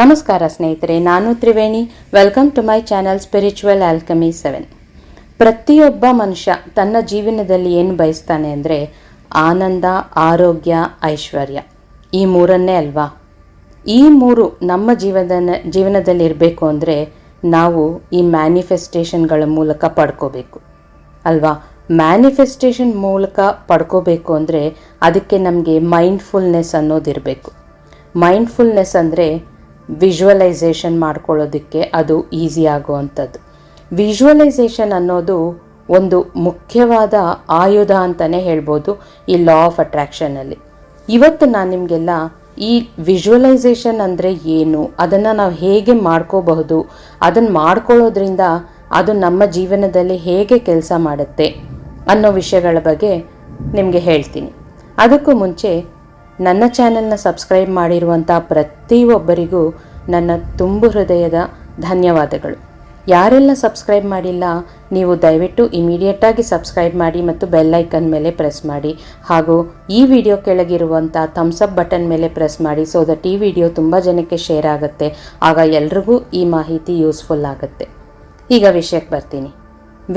ನಮಸ್ಕಾರ ಸ್ನೇಹಿತರೆ, ನಾನು Triveni. Welcome to my channel spiritual alchemy seven ಪ್ರತಿಯೊಬ್ಬ ಮನುಷ್ಯ ತನ್ನ ಜೀವನದಲ್ಲಿ ಏನು ಬಯಸ್ತಾನೆ ಅಂದರೆ ಆನಂದ, ಆರೋಗ್ಯ, ಐಶ್ವರ್ಯ. ಈ ಮೂರನ್ನೇ ಅಲ್ವಾ? ಈ ಮೂರು ನಮ್ಮ ಜೀವನ ಜೀವನದಲ್ಲಿ ಇರಬೇಕು ಅಂದರೆ ನಾವು ಈ ಮ್ಯಾನಿಫೆಸ್ಟೇಷನ್ಗಳ ಮೂಲಕ ಪಡ್ಕೋಬೇಕು. ಅಲ್ವಾ? ಮ್ಯಾನಿಫೆಸ್ಟೇಷನ್ ಮೂಲಕ ಪಡ್ಕೋಬೇಕು ಅಂದರೆ ಅದಕ್ಕೆ ನಮಗೆ ಮೈಂಡ್ಫುಲ್ನೆಸ್ ಅನ್ನೋದಿರಬೇಕು. ಮೈಂಡ್ಫುಲ್ನೆಸ್ ಅಂದರೆ ವಿಜುವಲೈಸೇಷನ್ ಮಾಡ್ಕೊಳ್ಳೋದಕ್ಕೆ ಅದು ಈಸಿ ಆಗುವಂಥದ್ದು. ವಿಜುವಲೈಸೇಷನ್ ಅನ್ನೋದು ಒಂದು ಮುಖ್ಯವಾದ ಆಯುಧ ಅಂತಲೇ ಹೇಳ್ಬೋದು ಈ ಲಾ ಆಫ್ ಅಟ್ರ್ಯಾಕ್ಷನಲ್ಲಿ ಇವತ್ತು ನಾನು ನಿಮಗೆಲ್ಲ ಈ ವಿಜುವಲೈಸೇಷನ್ ಅಂದರೆ ಏನು, ಅದನ್ನು ನಾವು ಹೇಗೆ ಮಾಡ್ಕೋಬಹುದು ಅದನ್ನು ಮಾಡ್ಕೊಳ್ಳೋದ್ರಿಂದ ಅದು ನಮ್ಮ ಜೀವನದಲ್ಲಿ ಹೇಗೆ ಕೆಲಸ ಮಾಡುತ್ತೆ ಅನ್ನೋ ವಿಷಯಗಳ ಬಗ್ಗೆ ನಿಮಗೆ ಹೇಳ್ತೀನಿ. ಅದಕ್ಕೂ ಮುಂಚೆ ನನ್ನ ಚಾನೆಲ್ನ ಸಬ್ಸ್ಕ್ರೈಬ್ ಮಾಡಿರುವಂಥ ಪ್ರತಿಯೊಬ್ಬರಿಗೂ ನನ್ನ ತುಂಬು ಹೃದಯದ ಧನ್ಯವಾದಗಳು. ಯಾರೆಲ್ಲ ಸಬ್ಸ್ಕ್ರೈಬ್ ಮಾಡಿಲ್ಲ, ನೀವು ದಯವಿಟ್ಟು ಇಮಿಡಿಯೇಟಾಗಿ ಸಬ್ಸ್ಕ್ರೈಬ್ ಮಾಡಿ ಮತ್ತು ಬೆಲ್ ಐಕನ್ ಮೇಲೆ ಪ್ರೆಸ್ ಮಾಡಿ. ಹಾಗೂ ಈ ವಿಡಿಯೋ ಕೆಳಗಿರುವಂಥ ಥಮ್ಸಪ್ ಬಟನ್ ಮೇಲೆ ಪ್ರೆಸ್ ಮಾಡಿ ಸೊ ದಟ್ ಈ ವಿಡಿಯೋ ತುಂಬ ಜನಕ್ಕೆ ಶೇರ್ ಆಗುತ್ತೆ. ಆಗ ಎಲ್ರಿಗೂ ಈ ಮಾಹಿತಿ ಯೂಸ್ಫುಲ್ ಆಗುತ್ತೆ. ಈಗ ವಿಷಯಕ್ಕೆ ಬರ್ತೀನಿ.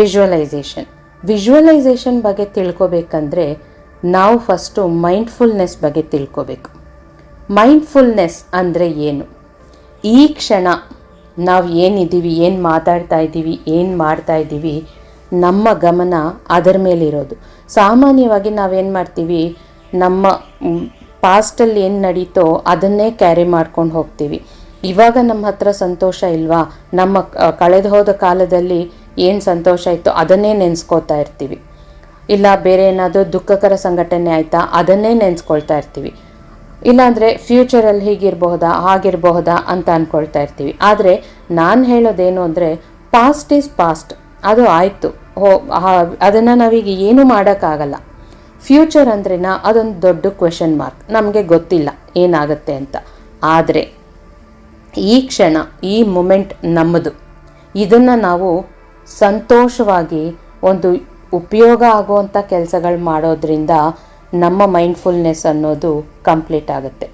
ವಿಜುವಲೈಸೇಷನ್ ವಿಜುವಲೈಸೇಷನ್ ಬಗ್ಗೆ ತಿಳ್ಕೊಬೇಕಂದ್ರೆ ನಾವು ಫಸ್ಟು ಮೈಂಡ್ಫುಲ್ನೆಸ್ ಬಗ್ಗೆ ತಿಳ್ಕೊಬೇಕು. ಮೈಂಡ್ಫುಲ್ನೆಸ್ ಅಂದರೆ ಏನು? ಈ ಕ್ಷಣ ನಾವು ಏನಿದ್ದೀವಿ, ಏನು ಮಾತಾಡ್ತಾ ಇದ್ದೀವಿ, ಏನು ಮಾಡ್ತಾ ಇದ್ದೀವಿ, ನಮ್ಮ ಗಮನ ಅದರ ಮೇಲಿರೋದು ಸಾಮಾನ್ಯವಾಗಿ ನಾವೇನು ಮಾಡ್ತೀವಿ, ನಮ್ಮ ಪಾಸ್ಟಲ್ಲಿ ಏನು ನಡೀತೋ ಅದನ್ನೇ ಕ್ಯಾರಿ ಮಾಡ್ಕೊಂಡು ಹೋಗ್ತೀವಿ. ಇವಾಗ ನಮ್ಮ ಹತ್ರ ಸಂತೋಷ ಇಲ್ವಾ? ನಮ್ಮ ಕಳೆದು ಹೋದ ಕಾಲದಲ್ಲಿ ಏನು ಸಂತೋಷ ಇತ್ತು ಅದನ್ನೇ ನೆನೆಸ್ಕೋತಾ ಇರ್ತೀವಿ. ಇಲ್ಲ, ಬೇರೆ ಏನಾದರೂ ದುಃಖಕರ ಸಂಘಟನೆ ಆಯಿತಾ? ಅದನ್ನೇ ನೆನೆಸ್ಕೊಳ್ತಾ ಇರ್ತೀವಿ. ಇಲ್ಲಾಂದರೆ ಫ್ಯೂಚರಲ್ಲಿ ಹೀಗಿರಬಹುದಾ, ಹಾಗಿರಬಹುದಾ ಅಂತ ಅಂದ್ಕೊಳ್ತಾ ಇರ್ತೀವಿ. ಆದರೆ ನಾನು ಹೇಳೋದೇನು ಅಂದರೆ ಪಾಸ್ಟ್ ಈಸ್ ಪಾಸ್ಟ್ ಅದು ಆಯಿತು. ಹೋ ಅದನ್ನು ನಾವೀಗ ಏನೂ ಮಾಡೋಕ್ಕಾಗಲ್ಲ. ಫ್ಯೂಚರ್ ಅಂದ್ರೆನ ಅದೊಂದು ದೊಡ್ಡ ಕ್ವೆಶನ್ ಮಾರ್ಕ್ ನಮಗೆ ಗೊತ್ತಿಲ್ಲ ಏನಾಗುತ್ತೆ ಅಂತ. ಆದರೆ ಈ ಕ್ಷಣ, ಈ ಮೂಮೆಂಟ್ ನಮ್ಮದು ಇದನ್ನು ನಾವು ಸಂತೋಷವಾಗಿ ಒಂದು ಉಪಯೋಗ ಆಗುವಂಥ ಕೆಲಸಗಳು ಮಾಡೋದ್ರಿಂದ ನಮ್ಮ ಮೈಂಡ್ಫುಲ್ನೆಸ್ ಅನ್ನೋದು ಕಂಪ್ಲೀಟ್ ಆಗುತ್ತೆ.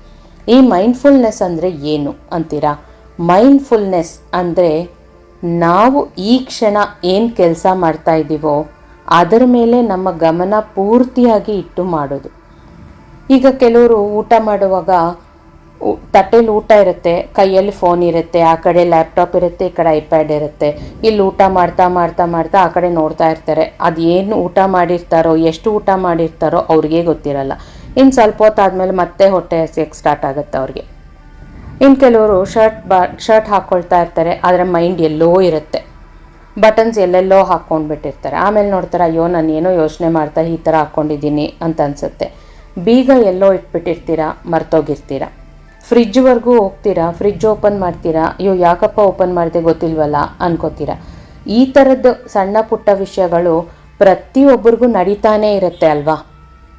ಈ ಮೈಂಡ್ಫುಲ್ನೆಸ್ ಅಂದರೆ ಏನು ಅಂತೀರಾ? ಮೈಂಡ್ಫುಲ್ನೆಸ್ ಅಂದರೆ ನಾವು ಈ ಕ್ಷಣ ಏನು ಕೆಲಸ ಮಾಡ್ತಾ ಇದ್ದೀವೋ ಅದರ ಮೇಲೆ ನಮ್ಮ ಗಮನ ಪೂರ್ತಿಯಾಗಿ ಇಟ್ಟು ಮಾಡೋದು. ಈಗ ಕೆಲವರು ಊಟ ಮಾಡುವಾಗ ತಟ್ಟೆಲಿ ಊಟ ಇರುತ್ತೆ, ಕೈಯಲ್ಲಿ ಫೋನ್ ಇರುತ್ತೆ, ಆ ಕಡೆ ಲ್ಯಾಪ್ಟಾಪ್ ಇರುತ್ತೆ, ಈ ಕಡೆ ಐಪ್ಯಾಡ್ ಇರುತ್ತೆ. ಇಲ್ಲಿ ಊಟ ಮಾಡ್ತಾ ಮಾಡ್ತಾ ಮಾಡ್ತಾ ಆ ಕಡೆ ನೋಡ್ತಾ ಇರ್ತಾರೆ. ಅದು ಏನು ಊಟ ಮಾಡಿರ್ತಾರೋ, ಎಷ್ಟು ಊಟ ಮಾಡಿರ್ತಾರೋ ಅವ್ರಿಗೆ ಗೊತ್ತಿರಲ್ಲ. ಇನ್ನು ಸ್ವಲ್ಪ ಹೊತ್ತಾದ್ಮೇಲೆ ಮತ್ತೆ ಹೊಟ್ಟೆ ಹಸಿಯಕ್ಕೆ ಸ್ಟಾರ್ಟ್ ಆಗುತ್ತೆ ಅವ್ರಿಗೆ. ಇನ್ನು ಕೆಲವರು ಶರ್ಟ್ ಬಾ ಶರ್ಟ್ ಹಾಕ್ಕೊಳ್ತಾ ಇರ್ತಾರೆ, ಆದರೆ ಮೈಂಡ್ ಎಲ್ಲೋ ಇರುತ್ತೆ. ಬಟನ್ಸ್ ಎಲ್ಲೆಲ್ಲೋ ಹಾಕ್ಕೊಂಡ್ಬಿಟ್ಟಿರ್ತಾರೆ ಆಮೇಲೆ ನೋಡ್ತಾರೆ, ಅಯ್ಯೋ, ನಾನು ಏನೋ ಯೋಚನೆ ಮಾಡ್ತಾ ಈ ಥರ ಹಾಕ್ಕೊಂಡಿದ್ದೀನಿ ಅಂತ ಅನಿಸುತ್ತೆ. ಬೀಗ ಎಲ್ಲೋ ಇಟ್ಬಿಟ್ಟಿರ್ತೀರಾ, ಮರ್ತೋಗಿರ್ತೀರಾ. ಫ್ರಿಜ್ವರೆಗೂ ಹೋಗ್ತೀರಾ? ಫ್ರಿಜ್ ಓಪನ್ ಮಾಡ್ತೀರಾ? ಅಯ್ಯೋ, ಯಾಕಪ್ಪ ಓಪನ್ ಮಾಡಿದೆ ಗೊತ್ತಿಲ್ವಲ್ಲ ಅನ್ಕೋತೀರಾ? ಈ ಥರದ್ದು ಸಣ್ಣ ಪುಟ್ಟ ವಿಷಯಗಳು ಪ್ರತಿಯೊಬ್ಬರಿಗೂ ನಡೀತಾನೇ ಇರುತ್ತೆ ಅಲ್ವಾ?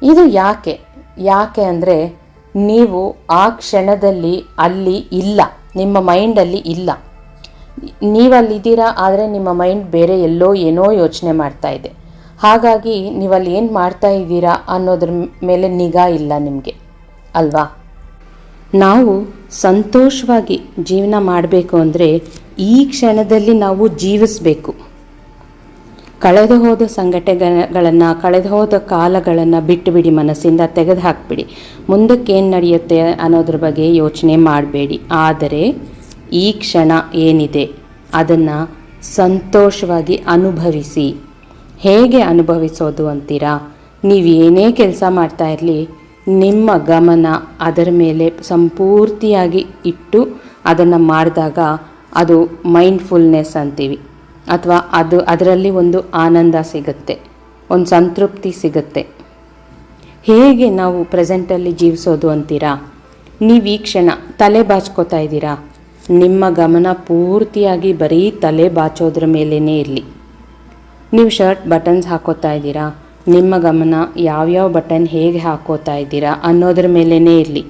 ಇದು ಯಾಕೆ? ಯಾಕೆ ಅಂದರೆ ನೀವು ಆ ಕ್ಷಣದಲ್ಲಿ ಅಲ್ಲಿ ಇಲ್ಲ. ನಿಮ್ಮ ಮೈಂಡಲ್ಲಿ ಇಲ್ಲ. ನೀವಲ್ಲಿದ್ದೀರಾ ಆದರೆ ನಿಮ್ಮ ಮೈಂಡ್ ಬೇರೆ ಎಲ್ಲೋ ಏನೋ ಯೋಚನೆ ಮಾಡ್ತಾ ಇದೆ. ಹಾಗಾಗಿ ನೀವಲ್ಲಿ ಏನು ಮಾಡ್ತಾ ಇದ್ದೀರಾ ಅನ್ನೋದ್ರ ಮೇಲೆ ನಿಗಾ ಇಲ್ಲ ನಿಮಗೆ. ಅಲ್ವಾ? ನಾವು ಸಂತೋಷವಾಗಿ ಜೀವನ ಮಾಡಬೇಕು ಅಂದರೆ ಈ ಕ್ಷಣದಲ್ಲಿ ನಾವು ಜೀವಿಸಬೇಕು. ಕಳೆದು ಹೋದ ಸಂಘಟನೆಗಳನ್ನು, ಕಳೆದು ಹೋದ ಕಾಲಗಳನ್ನು ಬಿಟ್ಟುಬಿಡಿ ಮನಸ್ಸಿಂದ ತೆಗೆದು ಹಾಕಿಬಿಡಿ. ಮುಂದಕ್ಕೆ ಏನು ನಡೆಯುತ್ತೆ ಅನ್ನೋದ್ರ ಬಗ್ಗೆ ಯೋಚನೆ ಮಾಡಬೇಡಿ. ಆದರೆ ಈ ಕ್ಷಣ ಏನಿದೆ ಅದನ್ನು ಸಂತೋಷವಾಗಿ ಅನುಭವಿಸಿ. ಹೇಗೆ ಅನುಭವಿಸೋದು ಅಂತೀರಾ? ನೀವು ಏನೇ ಕೆಲಸ ಮಾಡ್ತಾ ಇರಲಿ ನಿಮ್ಮ ಗಮನ ಅದರ ಮೇಲೆ ಸಂಪೂರ್ತಿಯಾಗಿ ಇಟ್ಟು ಅದನ್ನು ಮಾಡಿದಾಗ ಅದು ಮೈಂಡ್ಫುಲ್ನೆಸ್ ಅಂತೀವಿ. ಅಥವಾ ಅದು ಅದರಲ್ಲಿ ಒಂದು ಆನಂದ ಸಿಗುತ್ತೆ, ಒಂದು ಸಂತೃಪ್ತಿ ಸಿಗುತ್ತೆ. ಹೇಗೆ ನಾವು ಪ್ರೆಸೆಂಟಲ್ಲಿ ಜೀವಿಸೋದು ಅಂತೀರಾ? ನೀವು ಈ ಕ್ಷಣ ತಲೆ ಬಾಚ್ಕೋತಾ ಇದ್ದೀರಾ? ನಿಮ್ಮ ಗಮನ ಪೂರ್ತಿಯಾಗಿ ಬರೀ ತಲೆ ಬಾಚೋದ್ರ ಮೇಲೇ ಇರಲಿ. ನೀವು ಶರ್ಟ್ ಬಟನ್ಸ್ ಹಾಕೋತಾ ಇದ್ದೀರಾ? ನಿಮ್ಮ ಗಮನ ಯಾವ್ಯಾವ ಬಟನ್ ಹೇಗೆ ಹಾಕೋತಾ ಇದ್ದೀರಾ ಅನ್ನೋದ್ರ ಮೇಲೇ ಇರಲಿ.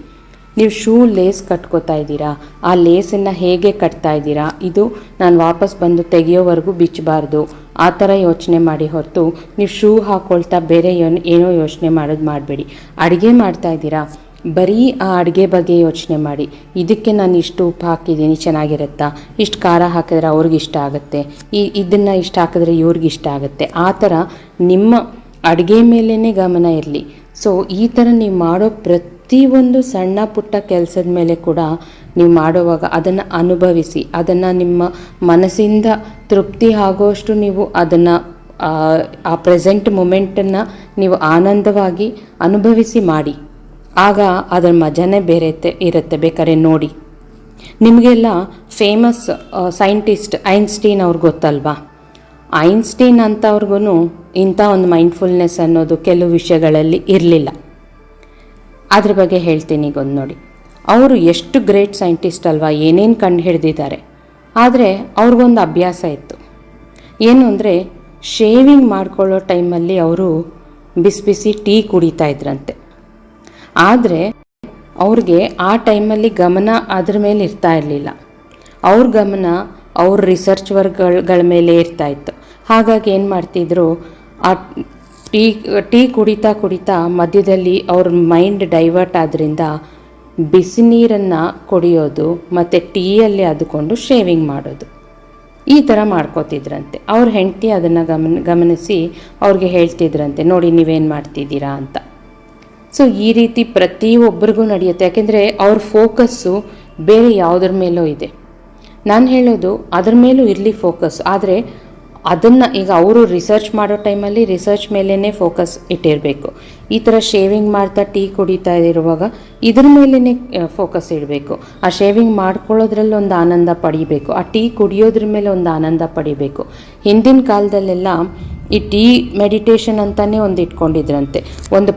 ನೀವು ಶೂ ಲೇಸ್ ಕಟ್ಕೋತಾ ಇದ್ದೀರಾ, ಆ ಲೇಸನ್ನು ಹೇಗೆ ಕಟ್ತಾ ಇದ್ದೀರಾ, ಇದು ನಾನು ವಾಪಸ್ ಬಂದು ತೆಗೆಯೋವರೆಗೂ ಬಿಚ್ಚಬಾರ್ದು. ಆ ಥರ ಯೋಚನೆ ಮಾಡಿ ಹೊರತು ನೀವು ಶೂ ಹಾಕ್ಕೊಳ್ತಾ ಬೇರೆ ಏನೋ ಯೋಚನೆ ಮಾಡೋದು ಮಾಡಬೇಡಿ. ಅಡುಗೆ ಮಾಡ್ತಾ ಇದ್ದೀರಾ, ಬರೀ ಆ ಅಡುಗೆ ಬಗ್ಗೆ ಯೋಚನೆ ಮಾಡಿ. ಇದಕ್ಕೆ ನಾನು ಇಷ್ಟು ಉಪ್ಪು ಹಾಕಿದ್ದೀನಿ, ಚೆನ್ನಾಗಿರುತ್ತಾ? ಇಷ್ಟು ಖಾರ ಹಾಕಿದ್ರೆ ಅವ್ರಿಗೆ ಇಷ್ಟ ಆಗುತ್ತೆ. ಈ, ಇದನ್ನು ಇಷ್ಟ ಹಾಕಿದ್ರೆ ಇವ್ರಿಗೆ ಇಷ್ಟ ಆಗುತ್ತೆ. ಆ ಥರ ನಿಮ್ಮ ಅಡುಗೆ ಮೇಲೇ ಗಮನ ಇರಲಿ. ಸೊ ಈ ಥರ ನೀವು ಮಾಡೋ ಪ್ರತಿಯೊಂದು ಸಣ್ಣ ಪುಟ್ಟ ಕೆಲಸದ ಮೇಲೆ ಕೂಡ ನೀವು ಮಾಡುವಾಗ ಅದನ್ನು ಅನುಭವಿಸಿ, ಅದನ್ನು ನಿಮ್ಮ ಮನಸ್ಸಿಂದ ತೃಪ್ತಿ ಆಗೋಷ್ಟು ನೀವು ಅದನ್ನು, ಆ ಪ್ರೆಸೆಂಟ್ ಮೂಮೆಂಟನ್ನು ನೀವು ಆನಂದವಾಗಿ ಅನುಭವಿಸಿ ಮಾಡಿ. ಆಗ ಅದರ ಮಜಾನೇ ಬೇರೆ ಇರುತ್ತೆ- ಬೇಕಾದ್ರೆ ನೋಡಿ. ನಿಮಗೆಲ್ಲ ಫೇಮಸ್ ಸೈಂಟಿಸ್ಟ್ ಐನ್ಸ್ಟೀನ್ ಅವ್ರಿಗೆ ಗೊತ್ತಲ್ವಾ? ಐನ್ಸ್ಟೀನ್ ಅಂಥವ್ರಿಗೂ ಇಂಥ ಒಂದು ಮೈಂಡ್ಫುಲ್ನೆಸ್ ಅನ್ನೋದು ಕೆಲವು ವಿಷಯಗಳಲ್ಲಿ ಇರಲಿಲ್ಲ. ಅದ್ರ ಬಗ್ಗೆ ಹೇಳ್ತೀನಿ ಈಗ ಒಂದು ನೋಡಿ. ಅವರು ಎಷ್ಟು ಗ್ರೇಟ್ ಸೈಂಟಿಸ್ಟ್ ಅಲ್ವಾ, ಏನೇನು ಕಂಡು ಹಿಡಿದಿದ್ದಾರೆ. ಆದರೆ ಅವ್ರಿಗೊಂದು ಅಭ್ಯಾಸ ಇತ್ತು. ಏನು ಅಂದರೆ ಶೇವಿಂಗ್ ಮಾಡ್ಕೊಳ್ಳೋ ಟೈಮಲ್ಲಿ ಅವರು ಬಿಸಿ ಬಿಸಿ ಟೀ ಕುಡಿತಾ ಇದ್ರಂತೆ. ಆದರೆ, ಅವ್ರಿಗೆ ಆ ಟೈಮಲ್ಲಿ ಗಮನ ಅದ್ರ ಮೇಲೆ ಇರ್ತಾ ಇರಲಿಲ್ಲ. ಅವ್ರ ಗಮನ ಅವ್ರ ರಿಸರ್ಚ್ ವರ್ಕ್ಗಳ ಮೇಲೆ ಇರ್ತಾ ಇತ್ತು. ಹಾಗಾಗಿ ಏನು ಮಾಡ್ತಿದ್ರು ಆ ಟೀ ಟೀ ಕುಡಿತಾ ಕುಡಿತಾ ಮಧ್ಯದಲ್ಲಿ ಅವ್ರ ಮೈಂಡ್ ಡೈವರ್ಟ್ ಆದ್ರಿಂದ ಬಿಸಿ ನೀರನ್ನು ಕುಡಿಯೋದು ಮತ್ತು ಟೀಯಲ್ಲಿ ಅದುಕೊಂಡು ಶೇವಿಂಗ್ ಮಾಡೋದು. ಈ ಥರ ಮಾಡ್ಕೋತಿದ್ರಂತೆ. ಅವ್ರ ಹೆಂಡತಿ ಅದನ್ನು ಗಮನ, ಗಮನಿಸಿ ಅವ್ರಿಗೆ ಹೇಳ್ತಿದ್ರಂತೆ, ನೋಡಿ ನೀವೇನು ಮಾಡ್ತಿದ್ದೀರಾ ಅಂತ. ಸೊ ಈ ರೀತಿ ಪ್ರತಿಯೊಬ್ಬರಿಗೂ ನಡೆಯುತ್ತೆ. ಯಾಕೆಂದರೆ ಅವ್ರ ಫೋಕಸ್ಸು ಬೇರೆ ಯಾವುದ್ರ ಮೇಲೂ ಇದೆ. ನಾನು ಹೇಳೋದು, ಅದ್ರ ಮೇಲೂ ಇರಲಿ ಫೋಕಸ್ ಆದರೆ ಅದನ್ನು ಈಗ ಅವರು ರಿಸರ್ಚ್ ಮಾಡೋ ಟೈಮಲ್ಲಿ ರಿಸರ್ಚ್ ಮೇಲೇ ಫೋಕಸ್ ಇಟ್ಟಿರಬೇಕು. ಈ ಥರ ಶೇವಿಂಗ್ ಮಾಡ್ತಾ ಟೀ ಕುಡಿತಾ ಇರುವಾಗ ಇದ್ರ ಮೇಲೇ ಫೋಕಸ್ ಇಡಬೇಕು. ಆ ಶೇವಿಂಗ್ ಮಾಡ್ಕೊಳ್ಳೋದ್ರಲ್ಲಿ ಒಂದು ಆನಂದ ಪಡಿಬೇಕು. ಆ ಟೀ ಕುಡಿಯೋದ್ರ ಮೇಲೆ ಒಂದು ಆನಂದ ಪಡಿಬೇಕು. ಹಿಂದಿನ ಕಾಲದಲ್ಲೆಲ್ಲ ಈ ಟೀ ಮೆಡಿಟೇಷನ್ ಅಂತಾನೆ ಒಂದು ಇಟ್ಕೊಂಡಿದ್ರಂತೆ. ಒಂದು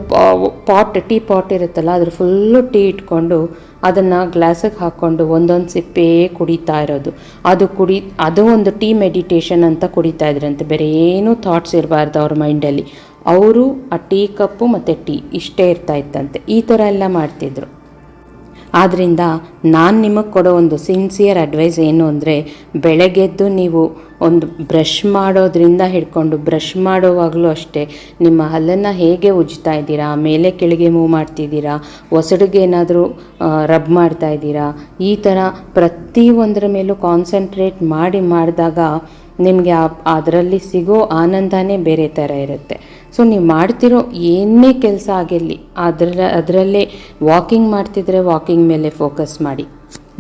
ಪಾಟ್, ಟೀ ಪಾಟ್ ಇರುತ್ತಲ್ಲ, ಅದ್ರ ಫುಲ್ಲು ಟೀ ಇಟ್ಕೊಂಡು ಅದನ್ನು ಗ್ಲಾಸಿಗೆ ಹಾಕ್ಕೊಂಡು ಒಂದೊಂದು ಸಿಪ್ಪೆ ಕುಡಿತಾ ಇರೋದು. ಅದು ಕುಡಿ, ಅದು ಒಂದು ಟೀ ಮೆಡಿಟೇಷನ್ ಅಂತ ಕುಡಿತಾ ಇದ್ರಂತೆ. ಬೇರೆ ಏನೂ ಥಾಟ್ಸ್ ಇರಬಾರ್ದು ಅವ್ರ ಮೈಂಡಲ್ಲಿ. ಅವರು ಆ ಟೀ ಕಪ್ಪು ಮತ್ತು ಟೀ ಇಷ್ಟೇ ಇರ್ತಾ ಇತ್ತಂತೆ. ಈ ಥರ ಎಲ್ಲ ಮಾಡ್ತಿದ್ರು. ಆದ್ದರಿಂದ ನಾನು ನಿಮಗೆ ಕೊಡೋ ಒಂದು ಸಿನ್ಸಿಯರ್ ಅಡ್ವೈಸ್ ಏನು ಅಂದರೆ, ಬೆಳಗ್ಗೆದ್ದು ನೀವು ಒಂದು ಬ್ರಷ್ ಮಾಡೋದ್ರಿಂದ ಹಿಡ್ಕೊಂಡು ಬ್ರಷ್ ಮಾಡೋವಾಗಲೂ ಅಷ್ಟೇ, ನಿಮ್ಮ ಹಲ್ಲನ್ನು ಹೇಗೆ ಉಜ್ತಾ ಇದ್ದೀರಾ, ಮೇಲೆ ಕೆಳಗೆ ಮೂವ್ ಮಾಡ್ತಿದ್ದೀರಾ, ಒಸಡಿಗೆ ಏನಾದರೂ ರಬ್ ಮಾಡ್ತಾ ಇದ್ದೀರಾ, ಈ ಥರ ಪ್ರತಿಯೊಂದರ ಮೇಲೂ ಕಾನ್ಸಂಟ್ರೇಟ್ ಮಾಡಿ ಮಾಡಿದಾಗ ನಿಮಗೆ ಅದರಲ್ಲಿ ಸಿಗೋ ಆನಂದನೇ ಬೇರೆ ಥರ ಇರುತ್ತೆ. ಸೊ ನೀವು ಮಾಡ್ತಿರೋ ಏನೇ ಕೆಲಸ ಆಗಿರಲಿ ಅದರ ಅದರಲ್ಲೇ ವಾಕಿಂಗ್ ಮಾಡ್ತಿದ್ರೆ ವಾಕಿಂಗ್ ಮೇಲೆ ಫೋಕಸ್ ಮಾಡಿ.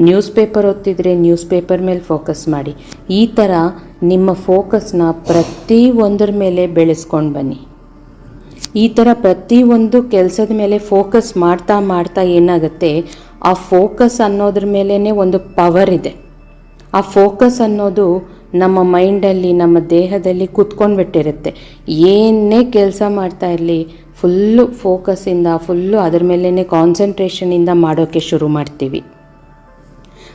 ನ್ಯೂಸ್ ಪೇಪರ್ ಓದ್ತಿದ್ರೆ ನ್ಯೂಸ್ ಪೇಪರ್ ಮೇಲೆ ಫೋಕಸ್ ಮಾಡಿ. ಈ ಥರ ನಿಮ್ಮ ಫೋಕಸ್ನ ಪ್ರತಿ ಒಂದರ ಮೇಲೆ ಬೆಳೆಸ್ಕೊಂಡು ಬನ್ನಿ. ಈ ಥರ ಪ್ರತಿಯೊಂದು ಕೆಲಸದ ಮೇಲೆ ಫೋಕಸ್ ಮಾಡ್ತಾ ಮಾಡ್ತಾ ಏನಾಗುತ್ತೆ, ಆ ಫೋಕಸ್ ಅನ್ನೋದ್ರ ಮೇಲೇ ಒಂದು ಪವರ್ ಇದೆ. ಆ ಫೋಕಸ್ ಅನ್ನೋದು ನಮ್ಮ ಮೈಂಡಲ್ಲಿ, ನಮ್ಮ ದೇಹದಲ್ಲಿ ಕುತ್ಕೊಂಡು ಬಿಟ್ಟಿರುತ್ತೆ ಏನೇ ಕೆಲಸ ಮಾಡ್ತಾ ಇರಲಿ, ಫುಲ್ಲು ಫೋಕಸಿಂದ ಫುಲ್ಲು ಅದ್ರ ಮೇಲೇ ಕಾನ್ಸಂಟ್ರೇಷನಿಂದ ಮಾಡೋಕ್ಕೆ ಶುರು ಮಾಡ್ತೀವಿ.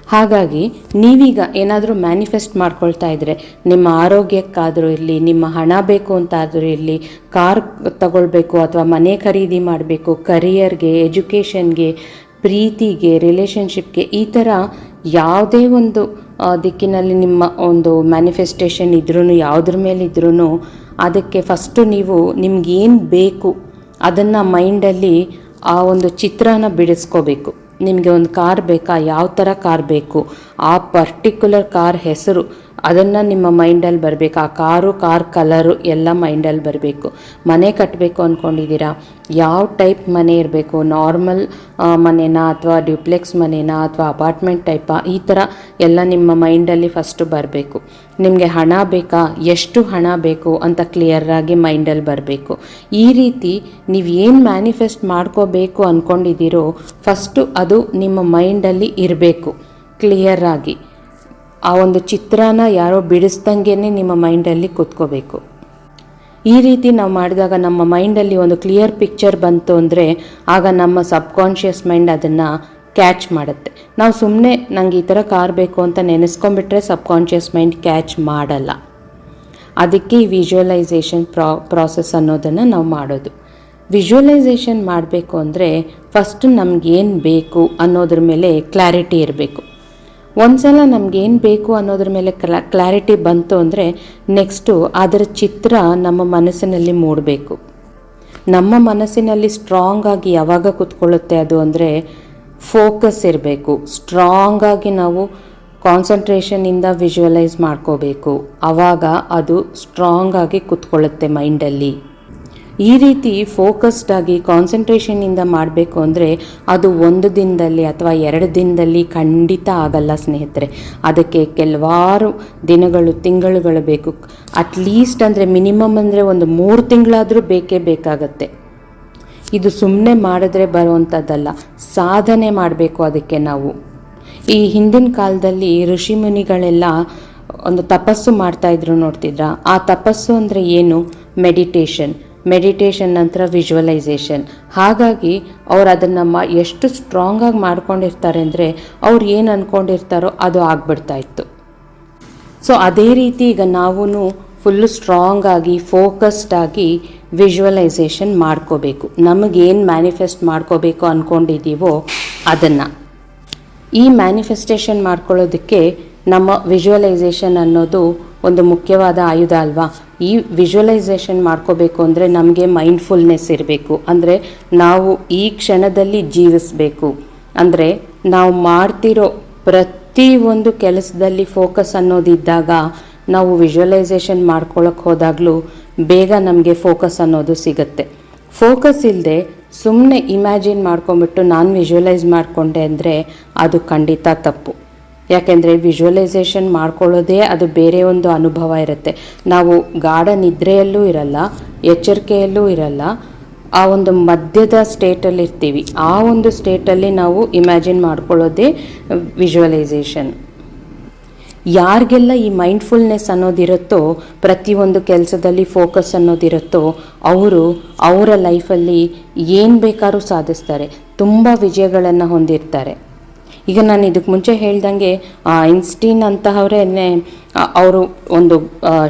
ಹಾಗಾಗಿ, ನೀವೀಗ ಏನಾದರೂ ಮ್ಯಾನಿಫೆಸ್ಟ್ ಮಾಡ್ಕೊಳ್ತಾ ಇದ್ದರೆ ನಿಮ್ಮ ಆರೋಗ್ಯಕ್ಕಾದರೂ ಇರಲಿ, ನಿಮ್ಮ ಹಣ ಬೇಕು ಅಂತ ಆದರೂ ಇರಲಿ, ಕಾರ್ ತಗೊಳ್ಬೇಕು ಅಥವಾ ಮನೆ ಖರೀದಿ ಮಾಡಬೇಕು, ಕರಿಯರ್ಗೆ, ಎಜುಕೇಷನ್ಗೆ, ಪ್ರೀತಿಗೆ, ರಿಲೇಷನ್ಶಿಪ್ಗೆ ಈ ಥರ ಯಾವುದೇ ಒಂದು ದಿಕ್ಕಿನಲ್ಲಿ ನಿಮ್ಮ ಒಂದು ಮ್ಯಾನಿಫೆಸ್ಟೇಷನ್ ಇದ್ರೂ ಯಾವುದ್ರ ಮೇಲೆ ಇದ್ರೂ ಅದಕ್ಕೆ ಫಸ್ಟು ನೀವು ನಿಮ್ಗೇನು ಬೇಕು, ಅದನ್ನು ಮೈಂಡಲ್ಲಿ ಆ ಒಂದು ಚಿತ್ರನ ಬಿಡಿಸ್ಕೋಬೇಕು. ನಿಮಗೆ ಒಂದು ಕಾರ್ ಬೇಕಾ, ಯಾವ ಥರ ಕಾರ್ ಬೇಕು, ಆ ಪರ್ಟಿಕ್ಯುಲರ್ ಕಾರ್ ಹೆಸರು ಅದನ್ನು ನಿಮ್ಮ ಮೈಂಡಲ್ಲಿ ಬರಬೇಕು. ಆ ಕಾರು, ಕಾರ್ ಕಲರು ಎಲ್ಲ ಮೈಂಡಲ್ಲಿ ಬರಬೇಕು. ಮನೆ ಕಟ್ಟಬೇಕು ಅಂದ್ಕೊಂಡಿದ್ದೀರಾ ಯಾವ ಟೈಪ್ ಮನೆ ಇರಬೇಕು? ನಾರ್ಮಲ್ ಮನೆನಾ ಅಥವಾ ಡ್ಯೂಪ್ಲೆಕ್ಸ್ ಮನೆನಾ ಅಥವಾ ಅಪಾರ್ಟ್ಮೆಂಟ್ ಟೈಪಾ ಈ ಥರ ಎಲ್ಲ ನಿಮ್ಮ ಮೈಂಡಲ್ಲಿ ಫಸ್ಟು ಬರಬೇಕು. ನಿಮಗೆ ಹಣ ಬೇಕಾ? ಎಷ್ಟು ಹಣ ಬೇಕು ಅಂತ ಕ್ಲಿಯರಾಗಿ ಮೈಂಡಲ್ಲಿ ಬರಬೇಕು. ಈ ರೀತಿ ನೀವು ಏನು ಮ್ಯಾನಿಫೆಸ್ಟ್ ಮಾಡ್ಕೋಬೇಕು ಅಂದ್ಕೊಂಡಿದ್ದೀರೋ ಫಸ್ಟು ಅದು ನಿಮ್ಮ ಮೈಂಡಲ್ಲಿ ಇರಬೇಕು. ಕ್ಲಿಯರಾಗಿ ಆ ಒಂದು ಚಿತ್ರನ ಯಾರೋ ಬಿಡಿಸ್ದಂಗೆ ನಿಮ್ಮ ಮೈಂಡಲ್ಲಿ ಕೂತ್ಕೋಬೇಕು. ಈ ರೀತಿ ನಾವು ಮಾಡಿದಾಗ ನಮ್ಮ ಮೈಂಡಲ್ಲಿ ಒಂದು ಕ್ಲಿಯರ್ ಪಿಕ್ಚರ್ ಬಂತು ಅಂದರೆ ಆಗ ನಮ್ಮ ಸಬ್ಕಾನ್ಷಿಯಸ್ ಮೈಂಡ್ ಅದನ್ನು ಕ್ಯಾಚ್ ಮಾಡುತ್ತೆ. ನಾವು ಸುಮ್ಮನೆ ನಂಗೆ ಈ ಥರ ಕಾರ್ ಬೇಕು ಅಂತ ನೆನೆಸ್ಕೊಂಡ್ಬಿಟ್ರೆ ಸಬ್ಕಾನ್ಷಿಯಸ್ ಮೈಂಡ್ ಕ್ಯಾಚ್ ಮಾಡಲ್ಲ. ಅದಕ್ಕೆ ಈ ವಿಜುವಲೈಸೇಷನ್ ಪ್ರಾ, ಪ್ರಾಸೆಸ್ ಅನ್ನೋದನ್ನು ನಾವು ಮಾಡೋದು. ವಿಜುವಲೈಸೇಷನ್ ಮಾಡಬೇಕು ಅಂದರೆ ಫಸ್ಟ್ ನಮಗೇನು ಬೇಕು ಅನ್ನೋದ್ರ ಮೇಲೆ ಕ್ಲಾರಿಟಿ ಇರಬೇಕು. ಒಂದ್ಸಲ ನಮಗೇನು ಬೇಕು ಅನ್ನೋದ್ರ ಮೇಲೆ ಕ್ಲಾ ಕ್ಲಾರಿಟಿ ಬಂತು ಅಂದರೆ ನೆಕ್ಸ್ಟು ಅದರ ಚಿತ್ರ ನಮ್ಮ ಮನಸ್ಸಿನಲ್ಲಿ ಮೂಡಬೇಕು. ನಮ್ಮ ಮನಸ್ಸಿನಲ್ಲಿ ಸ್ಟ್ರಾಂಗ್ ಆಗಿ ಯಾವಾಗ ಕುತ್ಕೊಳ್ಳುತ್ತೆ ಅದು ಅಂದರೆ ಫೋಕಸ್ ಇರಬೇಕು. ಸ್ಟ್ರಾಂಗ್ ಆಗಿ ನಾವು ಕಾನ್ಸಂಟ್ರೇಷನಿಂದ ವಿಜುವಲೈಸ್ ಮಾಡ್ಕೋಬೇಕು. ಆವಾಗ ಅದು ಸ್ಟ್ರಾಂಗ್ ಆಗಿ ಕುತ್ಕೊಳ್ಳುತ್ತೆ ಮೈಂಡಲ್ಲಿ ಈ ರೀತಿ ಫೋಕಸ್ಡ್ ಆಗಿ ಕಾನ್ಸಂಟ್ರೇಷನಿಂದ ಮಾಡಬೇಕು ಅಂದರೆ ಅದು ಒಂದು ದಿನದಲ್ಲಿ ಅಥವಾ ಎರಡು ದಿನದಲ್ಲಿ ಖಂಡಿತ ಆಗಲ್ಲ ಸ್ನೇಹಿತರೆ. ಅದಕ್ಕೆ ಕೆಲವಾರು ದಿನಗಳು, ತಿಂಗಳುಗಳು ಬೇಕು. ಅಟ್ಲೀಸ್ಟ್ ಅಂದರೆ ಮಿನಿಮಮ್ ಅಂದರೆ ಒಂದು ಮೂರು ತಿಂಗಳಾದರೂ ಬೇಕೇ ಬೇಕಾಗತ್ತೆ. ಇದು ಸುಮ್ಮನೆ ಮಾಡಿದ್ರೆ ಬರುವಂಥದ್ದಲ್ಲ ಸಾಧನೆ ಮಾಡಬೇಕು ಅದಕ್ಕೆ ನಾವು. ಈ ಹಿಂದಿನ ಕಾಲದಲ್ಲಿ ಋಷಿ ಮುನಿಗಳೆಲ್ಲ ಒಂದು ತಪಸ್ಸು ಮಾಡ್ತಾಯಿದ್ರು ನೋಡ್ತಿದ್ರಾ? ಆ ತಪಸ್ಸು ಅಂದರೆ ಏನು? ಮೆಡಿಟೇಷನ್ ಮೆಡಿಟೇಷನ್ ನಂತರ ವಿಜುವಲೈಸೇಷನ್ ಹಾಗಾಗಿ ಅವ್ರು ಅದನ್ನು ಮ, ಎಷ್ಟು ಸ್ಟ್ರಾಂಗಾಗಿ ಮಾಡ್ಕೊಂಡಿರ್ತಾರೆ ಅಂದರೆ ಅವ್ರು ಏನು ಅಂದ್ಕೊಂಡಿರ್ತಾರೋ ಅದು ಆಗ್ಬಿಡ್ತಾ ಇತ್ತು. ಸೊ ಅದೇ ರೀತಿ ಈಗ ನಾವು ಫುಲ್ಲು ಸ್ಟ್ರಾಂಗ್ ಆಗಿ ಫೋಕಸ್ಡ್ ಆಗಿ ವಿಜುವಲೈಸೇಷನ್ ಮಾಡ್ಕೋಬೇಕು. ನಮಗೇನು ಮ್ಯಾನಿಫೆಸ್ಟ್ ಮಾಡ್ಕೋಬೇಕು ಅಂದ್ಕೊಂಡಿದ್ದೀವೋ ಅದನ್ನು. ಈ ಮ್ಯಾನಿಫೆಸ್ಟೇಷನ್ ಮಾಡ್ಕೊಳ್ಳೋದಕ್ಕೆ ನಮ್ಮ ವಿಜುವಲೈಸೇಷನ್ ಅನ್ನೋದು ಒಂದು ಮುಖ್ಯವಾದ ಆಯುಧ ಅಲ್ವಾ? ಈ ವಿಜುವಲೈಸೇಷನ್ ಮಾಡ್ಕೋಬೇಕು ಅಂದರೆ ನಮಗೆ ಮೈಂಡ್ಫುಲ್ನೆಸ್ ಇರಬೇಕು. ಅಂದರೆ ನಾವು ಈ ಕ್ಷಣದಲ್ಲಿ ಜೀವಿಸಬೇಕು. ಅಂದರೆ ನಾವು ಮಾಡ್ತಿರೋ ಪ್ರತಿ ಒಂದು ಕೆಲಸದಲ್ಲಿ ಫೋಕಸ್ ಅನ್ನೋದಿದ್ದಾಗ ನಾವು ವಿಜುವಲೈಸೇಷನ್ ಮಾಡ್ಕೊಳಕ್ಕೆ ಹೋದಾಗಲೂ ಬೇಗ ನಮಗೆ ಫೋಕಸ್ ಅನ್ನೋದು ಸಿಗುತ್ತೆ. ಫೋಕಸ್ ಇಲ್ಲದೆ ಸುಮ್ಮನೆ ಇಮ್ಯಾಜಿನ್ ಮಾಡ್ಕೊಂಬಿಟ್ಟು ನಾನು ವಿಜುವಲೈಸ್ ಮಾಡಿಕೊಂಡೆ ಅಂದರೆ ಅದು ಖಂಡಿತ ತಪ್ಪು. ಯಾಕೆಂದರೆ ವಿಜುವಲೈಸೇಷನ್ ಮಾಡ್ಕೊಳ್ಳೋದೇ ಅದು ಬೇರೆ ಒಂದು ಅನುಭವ ಇರುತ್ತೆ. ನಾವು ಗಾಢ ನಿದ್ರೆಯಲ್ಲೂ ಇರಲ್ಲ, ಎಚ್ಚರಿಕೆಯಲ್ಲೂ ಇರಲ್ಲ, ಆ ಒಂದು ಮಧ್ಯದ ಸ್ಟೇಟಲ್ಲಿ ಇರ್ತೀವಿ. ಆ ಒಂದು ಸ್ಟೇಟಲ್ಲಿ ನಾವು ಇಮ್ಯಾಜಿನ್ ಮಾಡ್ಕೊಳ್ಳೋದೇ ವಿಜುವಲೈಸೇಷನ್ ಯಾರಿಗೆಲ್ಲ ಈ ಮೈಂಡ್ಫುಲ್ನೆಸ್ ಅನ್ನೋದಿರುತ್ತೋ ಪ್ರತಿಯೊಂದು ಕೆಲಸದಲ್ಲಿ ಫೋಕಸ್ ಅನ್ನೋದಿರುತ್ತೋ, ಅವರು ಅವರ ಲೈಫಲ್ಲಿ ಏನು ಬೇಕಾದ್ರೂ ಸಾಧಿಸ್ತಾರೆ. ತುಂಬ ವಿಜಯಗಳನ್ನು ಹೊಂದಿರ್ತಾರೆ. ಈಗ ನಾನು ಇದಕ್ಕೆ ಮುಂಚೆ ಹೇಳ್ದಂಗೆ ಇನ್ಸ್ಟೀನ್ ಅಂತಹವರೇ ಅವರು ಒಂದು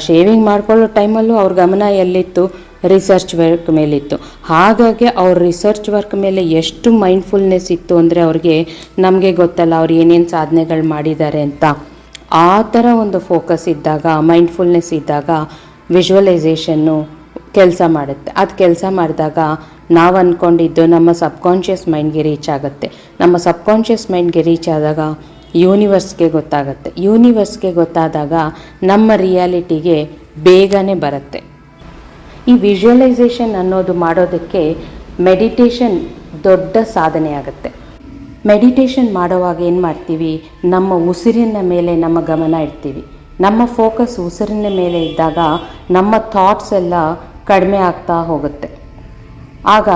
ಶೇವಿಂಗ್ ಮಾಡ್ಕೊಳ್ಳೋ ಟೈಮಲ್ಲೂ ಅವ್ರ ಗಮನ ಎಲ್ಲಿತ್ತು? Research work ಮೇಲಿತ್ತು. ಹಾಗಾಗಿ ಅವ್ರ ರಿಸರ್ಚ್ ವರ್ಕ್ ಮೇಲೆ ಎಷ್ಟು ಮೈಂಡ್ಫುಲ್ನೆಸ್ ಇತ್ತು ಅಂದರೆ ಅವ್ರಿಗೆ ನಮಗೆ ಗೊತ್ತಲ್ಲ ಅವ್ರು ಏನೇನು ಸಾಧನೆಗಳು ಮಾಡಿದ್ದಾರೆ ಅಂತ. ಆ ಥರ ಒಂದು ಫೋಕಸ್ ಇದ್ದಾಗ ಮೈಂಡ್ಫುಲ್ನೆಸ್ ಇದ್ದಾಗ ವಿಜುವಲೈಸೇಷನ್ನು ಕೆಲಸ ಮಾಡುತ್ತೆ. ಅದು ಕೆಲಸ ಮಾಡಿದಾಗ ನಾವು ಅಂದ್ಕೊಂಡಿದ್ದು ನಮ್ಮ ಸಬ್ಕಾನ್ಷಿಯಸ್ ಮೈಂಡ್ಗೆ ರೀಚ್ ಆಗುತ್ತೆ. ನಮ್ಮ ಸಬ್ಕಾನ್ಷಿಯಸ್ ಮೈಂಡ್ಗೆ ರೀಚ್ ಆದಾಗ ಯೂನಿವರ್ಸ್ಗೆ ಗೊತ್ತಾಗುತ್ತೆ. ಯೂನಿವರ್ಸ್ಗೆ ಗೊತ್ತಾದಾಗ ನಮ್ಮ ರಿಯಾಲಿಟಿಗೆ ಬೇಗನೆ ಬರುತ್ತೆ. ಈ ವಿಜುವಲೈಸೇಷನ್ ಅನ್ನೋದು ಮಾಡೋದಕ್ಕೆ ಮೆಡಿಟೇಷನ್ ದೊಡ್ಡ ಸಾಧನೆ ಆಗುತ್ತೆ. ಮೆಡಿಟೇಷನ್ ಮಾಡೋವಾಗ ಏನು ಮಾಡ್ತೀವಿ? ನಮ್ಮ ಉಸಿರಿನ ಮೇಲೆ ನಮ್ಮ ಗಮನ ಇಡ್ತೀವಿ. ನಮ್ಮ ಫೋಕಸ್ ಉಸಿರಿನ ಮೇಲೆ ಇದ್ದಾಗ ನಮ್ಮ ಥಾಟ್ಸ್ ಎಲ್ಲ ಕಡಿಮೆ ಆಗ್ತಾ ಹೋಗುತ್ತೆ. ಆಗ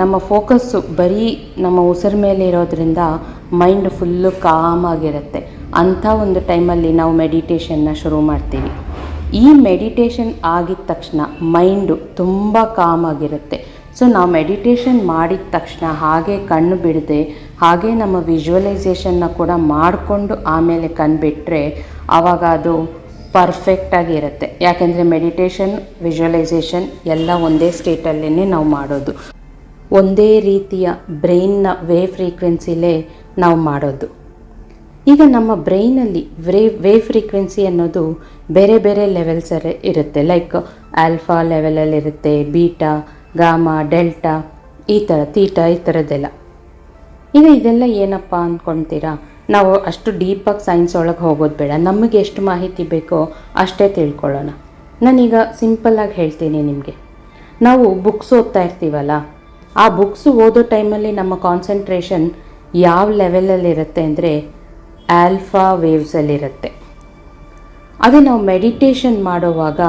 ನಮ್ಮ ಫೋಕಸ್ಸು ಬರೀ ನಮ್ಮ ಉಸಿರ ಮೇಲೆ ಇರೋದ್ರಿಂದ ಮೈಂಡ್ ಫುಲ್ಲು ಕಾಮ್ ಆಗಿರುತ್ತೆ. ಅಂಥ ಒಂದು ಟೈಮಲ್ಲಿ ನಾವು ಮೆಡಿಟೇಷನ್ನ ಶುರು ಮಾಡ್ತೀವಿ. ಈ ಮೆಡಿಟೇಷನ್ ಆಗಿದ ತಕ್ಷಣ ಮೈಂಡು ತುಂಬ ಕಾಮ್ ಆಗಿರುತ್ತೆ. ಸೊ ನಾವು ಮೆಡಿಟೇಷನ್ ಮಾಡಿದ ತಕ್ಷಣ ಹಾಗೆ ಕಣ್ಣು ಬಿಡದೆ, ಹಾಗೆ ನಮ್ಮ ವಿಜುವಲೈಸೇಷನ್ನ ಕೂಡ ಮಾಡಿಕೊಂಡು ಆಮೇಲೆ ಕಣ್ಣು ಬಿಟ್ಟರೆ ಆವಾಗ ಅದು ಪರ್ಫೆಕ್ಟಾಗಿರುತ್ತೆ ಯಾಕೆಂದರೆ ಮೆಡಿಟೇಷನ್ ವಿಜುವಲೈಸೇಷನ್ ಎಲ್ಲ ಒಂದೇ ಸ್ಟೇಟಲ್ಲೇ ನಾವು ಮಾಡೋದು. ಒಂದೇ ರೀತಿಯ ಬ್ರೈನ್ನ ವೇ ಫ್ರೀಕ್ವೆನ್ಸಿಲೇ ನಾವು ಮಾಡೋದು. ಈಗ ನಮ್ಮ ಬ್ರೈನಲ್ಲಿ ವ್ರೇ ವೇ ಫ್ರೀಕ್ವೆನ್ಸಿ ಅನ್ನೋದು ಬೇರೆ ಬೇರೆ ಲೆವೆಲ್ಸ್ ಇರುತ್ತೆ. ಲೈಕ್ ಆಲ್ಫಾ ಲೆವೆಲಲ್ಲಿರುತ್ತೆ ಬೀಟಾ ಗಾಮಾ ಡೆಲ್ಟಾ ಈ ಥರ ತೀಟಾ ಈ ಥರದ್ದೆಲ್ಲ ಈಗ ಇದೆಲ್ಲ ಏನಪ್ಪ ಅಂದ್ಕೊಳ್ತೀರಾ ನಾವು ಅಷ್ಟು ಡೀಪಾಗಿ ಸೈನ್ಸ್ ಒಳಗೆ ಹೋಗೋದು ಬೇಡ. ನಮಗೆ ಎಷ್ಟು ಮಾಹಿತಿ ಬೇಕೋ ಅಷ್ಟೇ ತಿಳ್ಕೊಳ್ಳೋಣ. ನಾನೀಗ ಸಿಂಪಲ್ಲಾಗಿ ಹೇಳ್ತೀನಿ ನಿಮಗೆ. ನಾವು ಬುಕ್ಸ್ ಓದ್ತಾ ಇರ್ತೀವಲ್ಲ, ಆ ಬುಕ್ಸ್ ಓದೋ ಟೈಮಲ್ಲಿ ನಮ್ಮ ಕಾನ್ಸಂಟ್ರೇಷನ್ ಯಾವ ಲೆವೆಲಲ್ಲಿರುತ್ತೆ ಅಂದರೆ ಆಲ್ಫಾ ವೇವ್ಸಲ್ಲಿರುತ್ತೆ ಅದೇ ನಾವು ಮೆಡಿಟೇಷನ್ ಮಾಡುವಾಗ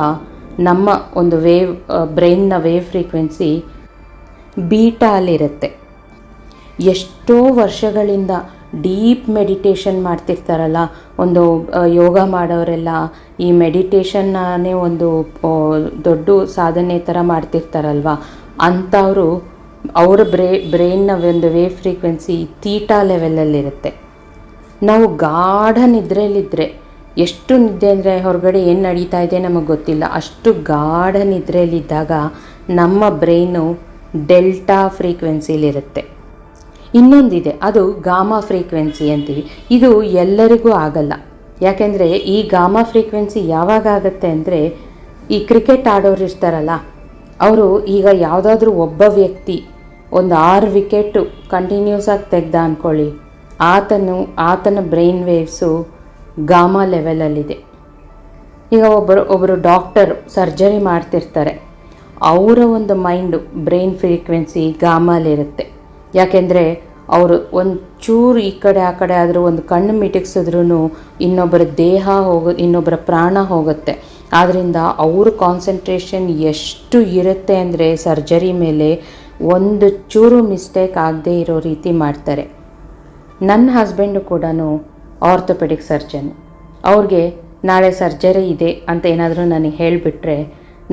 ನಮ್ಮ ಒಂದು ವೇವ್, ಬ್ರೈನ್ನ ವೇವ್ ಫ್ರೀಕ್ವೆನ್ಸಿ ಬೀಟಾಲಿರುತ್ತೆ. ಎಷ್ಟೋ ವರ್ಷಗಳಿಂದ ಡೀಪ್ ಮೆಡಿಟೇಷನ್ ಮಾಡ್ತಿರ್ತಾರಲ್ಲ, ಒಂದು ಯೋಗ ಮಾಡೋರೆಲ್ಲ ಈ ಮೆಡಿಟೇಷನ್ನೇ ಒಂದು ದೊಡ್ಡ ಸಾಧನೆ ಥರ ಮಾಡ್ತಿರ್ತಾರಲ್ವ? ಅಂಥವರು ಅವರ ಬ್ರೇ, ಬ್ರೈನ್ನ ಒಂದು ವೇವ್ ಫ್ರೀಕ್ವೆನ್ಸಿ ತೀಟಾ ಲೆವೆಲಲ್ಲಿರುತ್ತೆ. ನಾವು ಗಾಢ ನಿದ್ರೆಯಲ್ಲಿದ್ದರೆ ಎಷ್ಟು ನಿದ್ದೆ ಅಂದರೆ ಹೊರಗಡೆ ಏನು ನಡೀತಾ ಇದೆ ನಮಗೆ ಗೊತ್ತಿಲ್ಲ. ಅಷ್ಟು ಗಾಢ ನಿದ್ರೆಯಲ್ಲಿದ್ದಾಗ ನಮ್ಮ ಬ್ರೈನು ಡೆಲ್ಟಾ ಫ್ರೀಕ್ವೆನ್ಸಿಲಿರುತ್ತೆ. ಇನ್ನೊಂದಿದೆ, ಅದು ಗಾಮಾ ಫ್ರೀಕ್ವೆನ್ಸಿ ಅಂತೀವಿ. ಇದು ಎಲ್ಲರಿಗೂ ಆಗಲ್ಲ. ಯಾಕೆಂದರೆ ಈ ಗಾಮಾ ಫ್ರೀಕ್ವೆನ್ಸಿ ಯಾವಾಗ ಆಗುತ್ತೆ ಅಂದರೆ, ಈ ಕ್ರಿಕೆಟ್ ಆಡೋರು ಇರ್ತಾರಲ್ಲ, ಅವರು ಈಗ ಯಾವುದಾದ್ರೂ ಒಬ್ಬ ವ್ಯಕ್ತಿ ಒಂದು ಆರು ವಿಕೆಟು ಕಂಟಿನ್ಯೂಸ್ ಆಗಿ ತೆಗ್ದ ಅಂದ್ಕೊಳ್ಳಿ ಆತನು, ಆತನ ಬ್ರೈನ್ ವೇವ್ಸು ಗಾಮಾ ಲೆವೆಲಲ್ಲಿದೆ. ಈಗ ಒಬ್ಬರು ಒಬ್ಬರು ಡಾಕ್ಟರ್ ಸರ್ಜರಿ ಮಾಡ್ತಿರ್ತಾರೆ, ಅವರ ಒಂದು ಮೈಂಡು ಬ್ರೈನ್ ಫ್ರೀಕ್ವೆನ್ಸಿ ಗಾಮಲ್ಲಿರುತ್ತೆ ಯಾಕೆಂದರೆ ಅವರು ಒಂದು ಚೂರು ಈ ಕಡೆ ಆ ಕಡೆ ಆದರೂ ಒಂದು ಕಣ್ಣು ಮಿಟಕ್ಸಿದ್ರೂ ಇನ್ನೊಬ್ಬರ ದೇಹ ಹೋಗೋ, ಇನ್ನೊಬ್ಬರ ಪ್ರಾಣ ಹೋಗುತ್ತೆ. ಆದ್ದರಿಂದ ಅವ್ರ ಕಾನ್ಸಂಟ್ರೇಷನ್ ಎಷ್ಟು ಇರುತ್ತೆ ಅಂದರೆ ಸರ್ಜರಿ ಮೇಲೆ ಒಂದು ಚೂರು ಮಿಸ್ಟೇಕ್ ಆಗದೇ ಇರೋ ರೀತಿ ಮಾಡ್ತಾರೆ. ನನ್ನ ಹಸ್ಬೆಂಡು ಕೂಡ ಆರ್ಥೋಪೆಡಿಕ್ ಸರ್ಜನ್ ಅವ್ರಿಗೆ ನಾಳೆ ಸರ್ಜರಿ ಇದೆ ಅಂತ ಏನಾದರೂ ನನಗೆ ಹೇಳಿಬಿಟ್ರೆ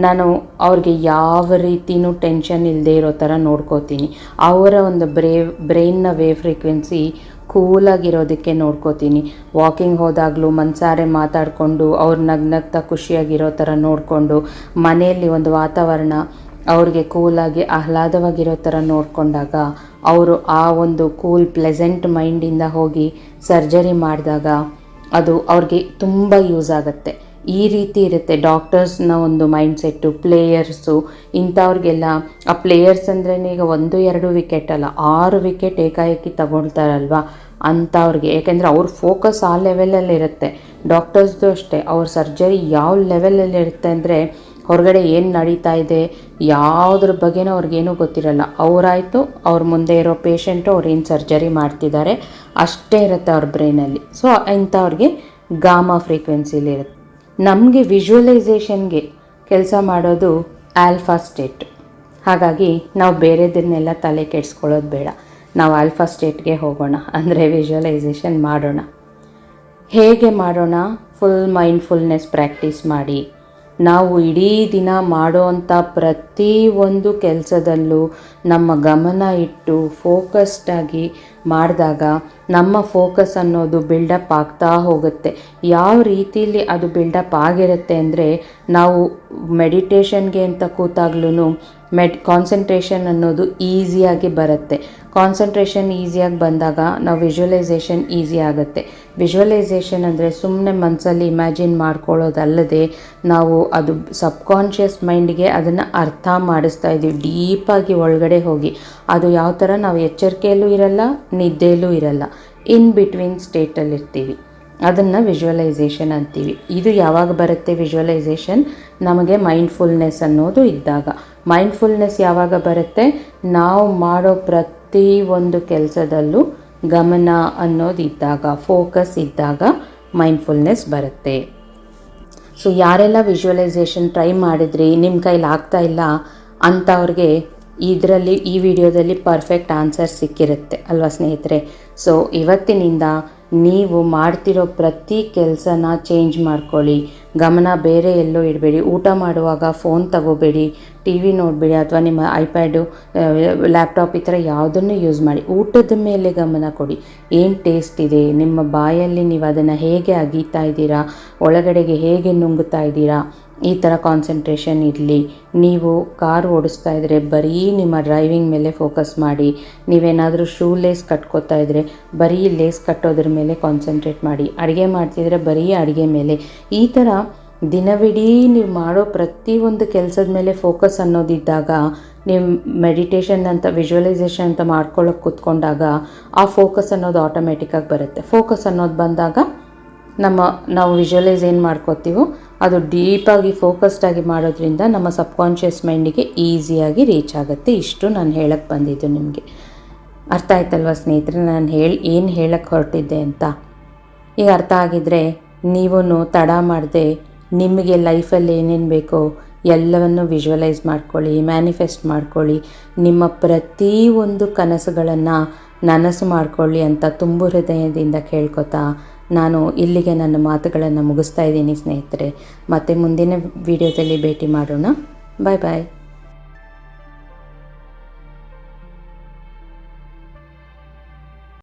ನಾನು ಅವ್ರಿಗೆ ಯಾವ ರೀತಿಯೂ ಟೆನ್ಷನ್ ಇಲ್ಲದೆ ಇರೋ ಥರ ನೋಡ್ಕೋತೀನಿ. ಅವರ ಒಂದು ಬ್ರೇವ್ ಬ್ರೈನ್ನ ವೇವ್ ಫ್ರೀಕ್ವೆನ್ಸಿ ಕೂಲಾಗಿರೋದಕ್ಕೆ ನೋಡ್ಕೋತೀನಿ. ವಾಕಿಂಗ್ ಹೋದಾಗಲೂ ಮನ್ಸಾರೆ ಮಾತಾಡಿಕೊಂಡು, ಅವ್ರು ನಗ್ನಗ್ತಾ ಖುಷಿಯಾಗಿರೋ ಥರ ನೋಡಿಕೊಂಡು, ಮನೆಯಲ್ಲಿ ಒಂದು ವಾತಾವರಣ ಅವ್ರಿಗೆ ಕೂಲಾಗಿ ಆಹ್ಲಾದವಾಗಿರೋ ಥರ ನೋಡಿಕೊಂಡಾಗ, ಅವರು ಆ ಒಂದು ಕೂಲ್ ಪ್ಲೆಸೆಂಟ್ ಮೈಂಡಿಂದ ಹೋಗಿ ಸರ್ಜರಿ ಮಾಡಿದಾಗ ಅದು ಅವ್ರಿಗೆ ತುಂಬ ಯೂಸ್ ಆಗುತ್ತೆ. ಈ ರೀತಿ ಇರುತ್ತೆ ಡಾಕ್ಟರ್ಸ್ನ ಒಂದು ಮೈಂಡ್ಸೆಟ್ಟು ಪ್ಲೇಯರ್ಸು ಇಂಥವ್ರಿಗೆಲ್ಲ, ಆ ಪ್ಲೇಯರ್ಸ್ ಅಂದ್ರೆ ಈಗ ಒಂದು, ಎರಡು ವಿಕೆಟ್ ಅಲ್ಲ, ಆರು ವಿಕೆಟ್ ಏಕಾಏಕಿ ತಗೊಳ್ತಾರಲ್ವ? ಅಂಥವ್ರಿಗೆ. ಏಕೆಂದರೆ ಅವ್ರ ಫೋಕಸ್ ಆ ಲೆವೆಲಲ್ಲಿ ಇರುತ್ತೆ. ಡಾಕ್ಟರ್ಸ್ದು ಅಷ್ಟೇ, ಅವ್ರ ಸರ್ಜರಿ ಯಾವ ಲೆವೆಲಲ್ಲಿ ಇರುತ್ತೆ ಅಂದರೆ, ಹೊರಗಡೆ ಏನು ನಡೀತಾ ಇದೆ, ಯಾವುದ್ರ ಬಗ್ಗೆನೂ ಅವ್ರಿಗೇನೂ ಗೊತ್ತಿರಲ್ಲ. ಅವರಾಯಿತು, ಅವ್ರ ಮುಂದೆ ಇರೋ ಪೇಷಂಟು ಅವ್ರು ಏನು ಸರ್ಜರಿ ಮಾಡ್ತಿದ್ದಾರೆ, ಅಷ್ಟೇ ಇರುತ್ತೆ ಅವ್ರ ಬ್ರೈನಲ್ಲಿ ಸೊ ಇಂಥವ್ರಿಗೆ ಗಾಮಾ ಫ್ರೀಕ್ವೆನ್ಸಿಲಿರುತ್ತೆ ನಮಗೆ ವಿಜುವಲೈಸೇಷನ್ಗೆ ಕೆಲಸ ಮಾಡೋದು ಆಲ್ಫಾ ಸ್ಟೇಟ್ ಹಾಗಾಗಿ ನಾವು ಬೇರೆದನ್ನೆಲ್ಲ ತಲೆ ಕೆಡಿಸ್ಕೊಳ್ಳೋದು ಬೇಡ. ನಾವು ಆಲ್ಫಾ ಸ್ಟೇಟ್ಗೆ ಹೋಗೋಣ. ಅಂದರೆ ವಿಜುವಲೈಸೇಷನ್ ಮಾಡೋಣ. ಹೇಗೆ ಮಾಡೋಣ? ಫುಲ್ ಮೈಂಡ್ಫುಲ್ನೆಸ್ ಪ್ರಾಕ್ಟೀಸ್ ಮಾಡಿ. ನಾವು ಇಡೀ ದಿನ ಮಾಡೋವಂಥ ಪ್ರತಿ ಒಂದು ಕೆಲಸದಲ್ಲೂ ನಮ್ಮ ಗಮನ ಇಟ್ಟು ಫೋಕಸ್ಡಾಗಿ ಮಾಡಿದಾಗ ನಮ್ಮ ಫೋಕಸ್ ಅನ್ನೋದು ಬಿಲ್ಡಪ್ ಆಗ್ತಾ ಹೋಗುತ್ತೆ. ಯಾವ ರೀತಿಯಲ್ಲಿ ಅದು ಬಿಲ್ಡಪ್ ಆಗಿರುತ್ತೆ ಅಂದರೆ ನಾವು ಮೆಡಿಟೇಷನ್ಗೆ ಅಂತ ಕೂತಾಗ್ಲೂ ಮೆಡ್ ಕಾನ್ಸಂಟ್ರೇಷನ್ ಅನ್ನೋದು ಈಸಿಯಾಗಿ ಬರುತ್ತೆ. ಕಾನ್ಸಂಟ್ರೇಷನ್ ಈಸಿಯಾಗಿ ಬಂದಾಗ ನಾವು ವಿಜುವಲೈಸೇಷನ್ ಈಸಿ ಆಗುತ್ತೆ. ವಿಜುವಲೈಸೇಷನ್ ಅಂದರೆ ಸುಮ್ಮನೆ ಮನಸ್ಸಲ್ಲಿ ಇಮ್ಯಾಜಿನ್ ಮಾಡ್ಕೊಳ್ಳೋದಲ್ಲದೆ ನಾವು ಅದು ಸಬ್ಕಾನ್ಷಿಯಸ್ ಮೈಂಡ್ಗೆ ಅದನ್ನು ಅರ್ಥ ಮಾಡಿಸ್ತಾ ಇದ್ದೀವಿ. ಡೀಪಾಗಿ ಒಳಗಡೆ ಹೋಗಿ. ಅದು ಯಾವ ಥರ ನಾವು ಎಚ್ಚರಿಕೆಯಲ್ಲೂ ಇರಲ್ಲ, ನಿದ್ದೆಯಲ್ಲೂ ಇರಲ್ಲ. ಇನ್ ಬಿಟ್ವೀನ್ ಸ್ಟೇಟಲ್ಲಿ ಇರ್ತೀವಿ. ಅದನ್ನು ವಿಜುವಲೈಸೇಷನ್ ಅಂತೀವಿ. ಇದು ಯಾವಾಗ ಬರುತ್ತೆ ವಿಜುವಲೈಸೇಷನ್ ನಮಗೆ ಮೈಂಡ್ಫುಲ್ನೆಸ್ ಅನ್ನೋದು ಇದ್ದಾಗ. ಮೈಂಡ್ಫುಲ್ನೆಸ್ ಯಾವಾಗ ಬರುತ್ತೆ? ನಾವು ಮಾಡೋ ಪ್ರತಿ ಒಂದು ಕೆಲಸದಲ್ಲೂ ಗಮನ ಅನ್ನೋದಿದ್ದಾಗ ಫೋಕಸ್ ಇದ್ದಾಗ ಮೈಂಡ್ಫುಲ್ನೆಸ್ ಬರುತ್ತೆ. ಸೊ ಯಾರೆಲ್ಲ ವಿಜುವಲೈಸೇಷನ್ ಟ್ರೈ ಮಾಡಿದ್ರಿ ನಿಮ್ಮ ಕೈಲಿ ಆಗ್ತಾ ಇಲ್ಲ ಅಂಥವ್ರಿಗೆ ಇದರಲ್ಲಿ, ಈ ವಿಡಿಯೋದಲ್ಲಿ ಪರ್ಫೆಕ್ಟ್ ಆನ್ಸರ್ ಸಿಕ್ಕಿರುತ್ತೆ, ಅಲ್ವಾ ಸ್ನೇಹಿತರೆ? ಸೊ ಇವತ್ತಿನಿಂದ ನೀವು ಮಾಡ್ತಿರೋ ಪ್ರತಿ ಕೆಲಸನ ಚೇಂಜ್ ಮಾಡ್ಕೊಳ್ಳಿ. ಗಮನ ಬೇರೆ ಎಲ್ಲೋ ಇಡಬೇಡಿ. ಊಟ ಮಾಡುವಾಗ ಫೋನ್ ತಗೋಬೇಡಿ ಟಿ ವಿ ನೋಡಬೇಡಿ ಅಥವಾ ನಿಮ್ಮ ಐಪ್ಯಾಡು ಲ್ಯಾಪ್ಟಾಪ್ ಈ ಥರ ಯಾವುದನ್ನು ಯೂಸ್ ಮಾಡಿ. ಊಟದ ಮೇಲೆ ಗಮನ ಕೊಡಿ. ಏನು ಟೇಸ್ಟ್ ಇದೆ? ನಿಮ್ಮ ಬಾಯಲ್ಲಿ ನೀವು ಅದನ್ನು ಹೇಗೆ ಅಗೀತಾ ಇದ್ದೀರಾ? ಒಳಗಡೆಗೆ ಹೇಗೆ ನುಂಗ್ತಾ ಇದ್ದೀರಾ? ಈ ಥರ ಕಾನ್ಸಂಟ್ರೇಷನ್ ಇರಲಿ. ನೀವು ಕಾರ್ ಓಡಿಸ್ತಾ ಇದ್ದರೆ ಬರೀ ನಿಮ್ಮ ಡ್ರೈವಿಂಗ್ ಮೇಲೆ ಫೋಕಸ್ ಮಾಡಿ. ನೀವೇನಾದರೂ ಶೂ ಲೇಸ್ ಕಟ್ಕೋತಾ ಇದ್ದರೆ ಬರೀ ಲೇಸ್ ಕಟ್ಟೋದ್ರ ಮೇಲೆ ಕಾನ್ಸಂಟ್ರೇಟ್ ಮಾಡಿ. ಅಡುಗೆ ಮಾಡ್ತಿದ್ರೆ ಬರೀ ಅಡುಗೆ ಮೇಲೆ. ಈ ಥರ ದಿನವಿಡೀ ನೀವು ಮಾಡೋ ಪ್ರತಿಯೊಂದು ಕೆಲಸದ ಮೇಲೆ ಫೋಕಸ್ ಅನ್ನೋದಿದ್ದಾಗ, ನೀವು ಮೆಡಿಟೇಷನ್ ಅಂತ ವಿಜುವಲೈಸೇಷನ್ ಅಂತ ಮಾಡ್ಕೊಳ್ಳೋಕೆ ಕೂತ್ಕೊಂಡಾಗ ಆ ಫೋಕಸ್ ಅನ್ನೋದು ಆಟೋಮೆಟಿಕ್ಕಾಗಿ ಬರುತ್ತೆ. ಫೋಕಸ್ ಅನ್ನೋದು ಬಂದಾಗ ನಮ್ಮ, ನಾವು ವಿಜುವಲೈಸ್ ಏನು ಮಾಡ್ಕೋತೀವೋ ಅದು ಡೀಪಾಗಿ ಫೋಕಸ್ಡಾಗಿ ಮಾಡೋದ್ರಿಂದ ನಮ್ಮ ಸಬ್ಕಾನ್ಷಿಯಸ್ ಮೈಂಡಿಗೆ ಈಸಿಯಾಗಿ ರೀಚ್ ಆಗುತ್ತೆ. ಇಷ್ಟು ನಾನು ಹೇಳಕ್ಕೆ ಬಂದಿದ್ದು ನಿಮಗೆ. ಅರ್ಥ ಆಯ್ತಲ್ವ ಸ್ನೇಹಿತರೆ? ನಾನು ಹೇಳಿ, ಏನು ಹೇಳಕ್ಕೆ ಹೊರಟಿದ್ದೆ ಅಂತ? ಈಗ ಅರ್ಥ ಆಗಿದ್ರೆ ನೀವೂ ತಡ ಮಾಡದೆ ನಿಮಗೆ ಲೈಫಲ್ಲಿ ಏನೇನು ಬೇಕೋ ಎಲ್ಲವನ್ನು ವಿಜುವಲೈಸ್ ಮಾಡ್ಕೊಳ್ಳಿ, ಮ್ಯಾನಿಫೆಸ್ಟ್ ಮಾಡ್ಕೊಳ್ಳಿ, ನಿಮ್ಮ ಪ್ರತಿ ಒಂದು ಕನಸುಗಳನ್ನು ನನಸು ಮಾಡ್ಕೊಳ್ಳಿ ಅಂತ ತುಂಬು ಹೃದಯದಿಂದ ಕೇಳ್ಕೊತಾ ನಾನು ಇಲ್ಲಿಗೆ ನನ್ನ ಮಾತುಗಳನ್ನು ಮುಗಿಸ್ತಾ ಇದ್ದೀನಿ ಸ್ನೇಹಿತರೆ. ಮತ್ತೆ ಮುಂದಿನ ವಿಡಿಯೋದಲ್ಲಿ ಭೇಟಿ ಮಾಡೋಣ. ಬಾಯ್ ಬಾಯ್